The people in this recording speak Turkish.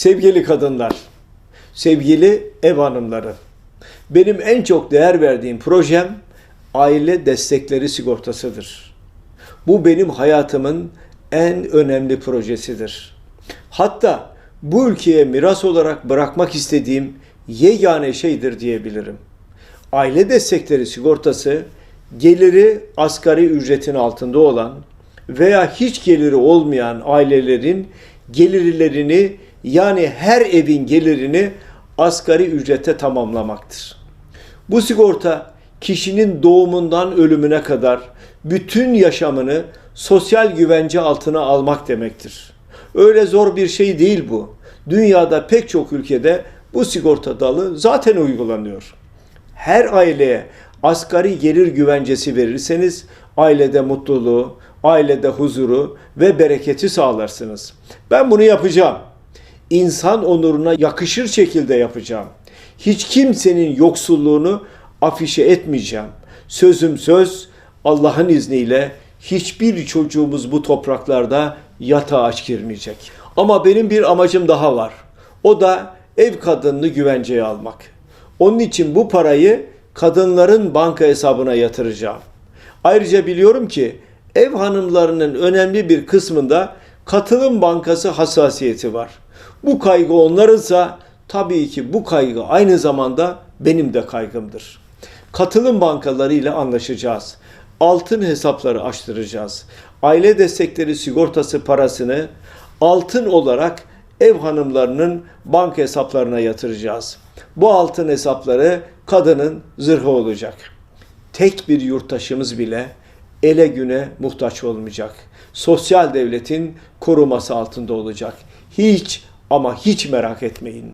Sevgili kadınlar, sevgili ev hanımları, benim en çok değer verdiğim projem aile destekleri sigortasıdır. Bu benim hayatımın en önemli projesidir. Hatta bu ülkeye miras olarak bırakmak istediğim yegane şeydir diyebilirim. Aile destekleri sigortası geliri asgari ücretin altında olan veya hiç geliri olmayan ailelerin gelirlerini yani her evin gelirini asgari ücrete tamamlamaktır. Bu sigorta kişinin doğumundan ölümüne kadar bütün yaşamını sosyal güvence altına almak demektir. Öyle zor bir şey değil bu. Dünyada pek çok ülkede bu sigorta dalı zaten uygulanıyor. Her aileye asgari gelir güvencesi verirseniz ailede mutluluğu, ailede huzuru ve bereketi sağlarsınız. Ben bunu yapacağım. İnsan onuruna yakışır şekilde yapacağım. Hiç kimsenin yoksulluğunu afişe etmeyeceğim. Sözüm söz, Allah'ın izniyle hiçbir çocuğumuz bu topraklarda yatağa aç girmeyecek. Ama benim bir amacım daha var. O da ev kadınını güvenceye almak. Onun için bu parayı kadınların banka hesabına yatıracağım. Ayrıca biliyorum ki ev hanımlarının önemli bir kısmında katılım bankası hassasiyeti var. Bu kaygı onlarınsa tabii ki bu kaygı aynı zamanda benim de kaygımdır. Katılım bankaları ile anlaşacağız. Altın hesapları açtıracağız. Aile destekleri sigortası parasını altın olarak ev hanımlarının banka hesaplarına yatıracağız. Bu altın hesapları kadının zırhı olacak. Tek bir yurttaşımız bile ele güne muhtaç olmayacak. Sosyal devletin koruması altında olacak. Hiç ama hiç merak etmeyin.